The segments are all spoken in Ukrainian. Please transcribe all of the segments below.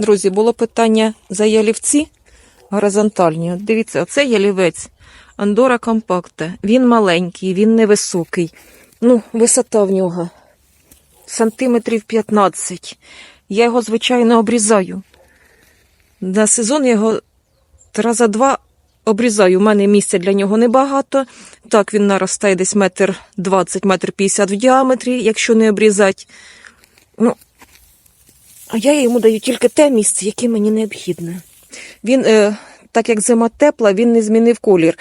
Друзі, було питання за ялівці горизонтальні. Дивіться, оце ялівець Андора Компакта. Він маленький, він невисокий. Ну, висота в нього сантиметрів 15. Я його, звичайно, обрізаю. На сезон його рази два обрізаю. У мене місця для нього небагато. Так, він наростає десь метр 20, метр 50 в діаметрі, якщо не обрізати. Ну, а я йому даю тільки те місце, яке мені необхідне. Він, е, так як зима тепла, він не змінив колір.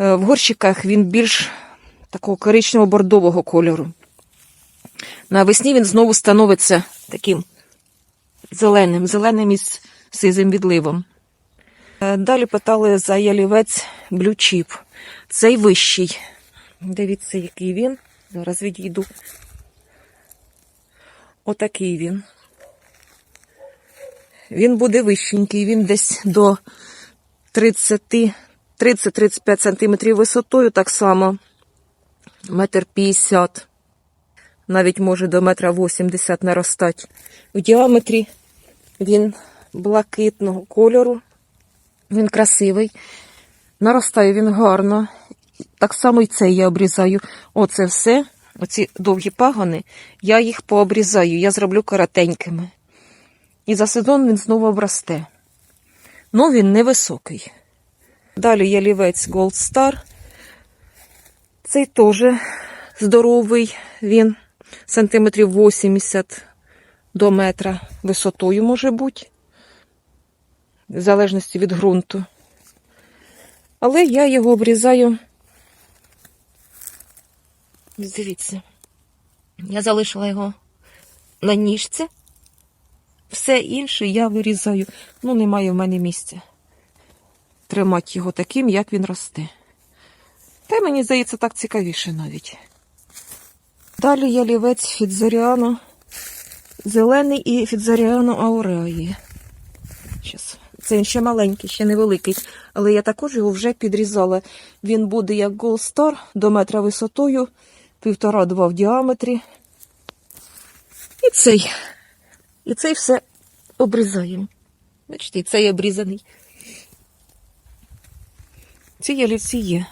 Е, в горщиках він більш такого коричнево-бордового кольору. Навесні він знову становиться таким зеленим, зеленим із сизим відливом. Е, Далі питали за ялівець блючіп. Цей вищий. Дивіться, який він. Зараз відійду. Отакий він. Він буде вищенький, він десь до 30 30-35 сантиметрів висотою, так само метр 50, навіть може до метра 80 наростати. В діаметрі він блакитного кольору, він красивий, наростає він гарно. Так само і цей я обрізаю. Оце все, оці довгі пагони, я їх пообрізаю, я зроблю коротенькими. І за сезон він знову обросте. Ну, він невисокий. Далі ялівець Gold Star. Цей теж здоровий, він сантиметрів 80 до метра висотою може бути, в залежності від ґрунту. Але я його обрізаю. Дивіться, я залишила його на ніжці. Все інше я вирізаю. Ну, немає в мене місця. Тримати його таким, як він росте. Та мені здається, так цікавіше навіть. Далі ялівець Фідзаріано зелений і Фідзаріано Ауреї. Щас. Це він ще маленький, ще невеликий, але я також його вже підрізала. Він буде як Gold Star до метра висотою, півтора-два в діаметрі. І цей. І цей все обрізаємо. Бачите, цей обрізаний. Ці ялівці є.